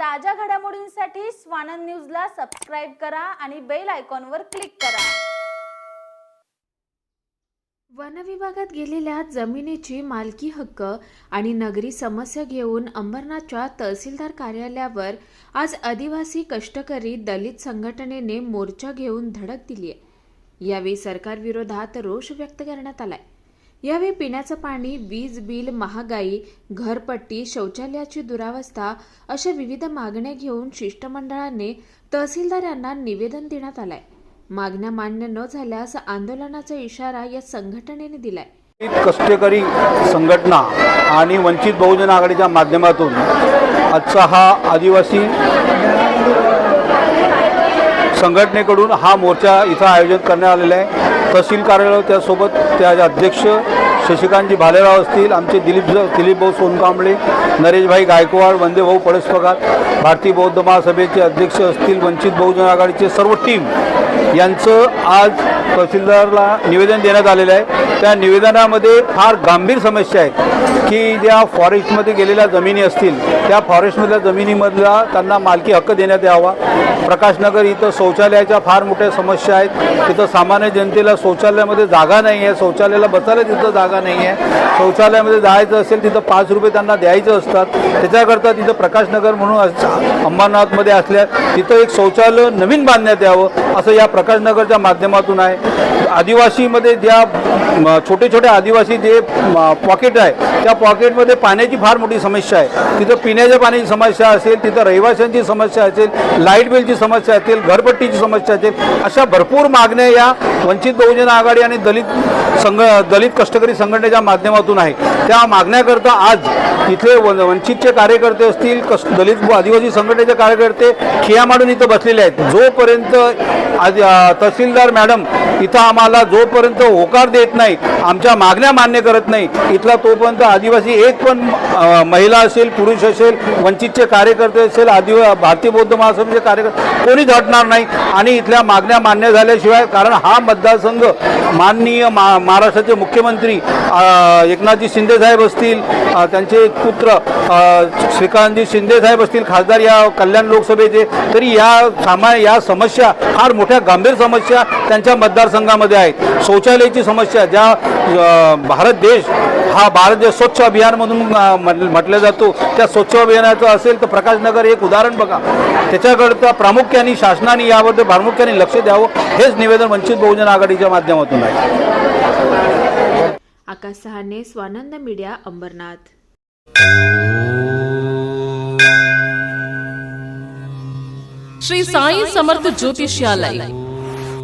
ताज्या घडामोडींसाठी स्वानंद न्यूजला सबस्क्राईब करा आणि बेल आयकॉनवर क्लिक करा. वनविभागात गेलेल्या जमिनीची मालकी हक्क आणि नगरी समस्या घेऊन अंबरनाथच्या तहसीलदार कार्यालयावर आज आदिवासी कष्टकरी दलित संघटनेने मोर्चा घेऊन धडक दिली आहे यावेळी सरकारविरोधात रोष व्यक्त करण्यात आलाय. यावेळी पिण्याचं पाणी वीज बिल महागाई घरपट्टी शौचालयाची दुरावस्था अशा विविध मागण्या घेऊन शिष्टमंडळाने तहसीलदार यांना निवेदन देण्यात आलंय. मागण्या मान्य न झाल्यास आंदोलनाचा इशारा या संघटनेने दिलाय. कष्टकरी संघटना आणि वंचित बहुजन आघाडीच्या माध्यमातून आजचा हा आदिवासी संघटनेकडून हा मोर्चा इथं आयोजित करण्यात आलेला आहे. तहसील कार्यालय त्यासोबत त्याचे अध्यक्ष शशिकांतजी भालेराव असतील आमचे दिलीप दिलीप भाऊ सोनकांबळे नरेशभाई गायकवाड वंदेभाऊ पळसपगार भारतीय बौद्ध महासभेचे अध्यक्ष असतील वंचित बहुजन आघाडीचे सर्व टीम यांचं आज तहसीलदारला निवेदन देण्यात आलेलं आहे. त्या निवेदनामध्ये फार गंभीर समस्या आहेत की ज्या फॉरेस्टमध्ये गेलेल्या जमिनी असतील त्या फॉरेस्टमधल्या जमिनीमधला त्यांना मालकी हक्क देण्यात यावा. प्रकाशनगर इथं शौचालयाच्या फार मोठ्या समस्या आहेत. तिथं सामान्य जनतेला शौचालयामध्ये जागा नाही आहे. शौचालयाला बसायला तिथं जागा नाही आहे शौचालयामध्ये जायचं असेल तिथं पाच रुपये त्यांना द्यायचं असतात. त्याच्याकरता तिथं प्रकाशनगर म्हणून अंबरनाथमध्ये असल्या तिथं एक शौचालय नवीन बांधण्यात यावं असं या प्रकाशनगरच्या माध्यमातून आहे. आदिवासीमध्ये ज्या म, छोटे छोटे आदिवासी जे पॉकेट आहे त्या पॉकेटमध्ये पाण्याची फार मोठी समस्या आहे. तिथं पिण्याच्या पाण्याची समस्या असेल तिथं रहिवाशांची समस्या असेल लाइट बिलची समस्या असेल घरपट्टीची समस्या असेल अशा भरपूर मागण्या या वंचित बहुजन आघाडी आणि दलित संघ दलित कष्टकरी संघटनेच्या माध्यमातून आहे. त्या मागण्याकरता आज इथले वन- वंचितचे कार्यकर्ते असतील कष्ट दलित आदिवासी संघटनेचे कार्यकर्ते खिया मांडून इथं बसलेले आहेत. जोपर्यंत आज तहसीलदार मॅडम इथं आम्हाला जोपर्यंत होकार देत नाही आमच्या मागण्या मान्य करत नाही इथला तोपर्यंत आदिवासी एक पण महिला असेल पुरुष असेल वंचितचे कार्यकर्ते असेल आदिवा भारतीय बौद्ध महासभेचे कार्यकर्ते कोणीच हटणार नाही. आणि इथल्या मागण्या मान्य झाल्याशिवाय कारण हा मतदारसंघ माननीय मा महाराष्ट्राचे मुख्यमंत्री एकनाथजी शिंदेसाहेब असतील त्यांचे पुत्र श्रीकांतजी शिंदेसाहेब असतील खासदार या कल्याण लोकसभेचे तरी या सामा या समस्या फार मोठ्या गंभीर समस्या त्यांच्या मतदारसंघामध्ये आहेत. शौचालयाची समस्या ज्या भारत देश हा भारत देश स्वच्छ अभियान म्हणून अ, म्हट- म्हटलं जातो त्या स्वच्छ अभियानाचं असेल तर प्रकाशनगर एक उदाहरण बघा. त्याच्याकरता प्रामुख्याने शासनाने याबद्दल प्रामुख्याने लक्ष द्यावं हेच निवेदन वंचित बहुजन आघाडीच्या माध्यमातून आहे. Akash Sahane Swanand media Ambernath. Shri Sai Samarth Jyotishalay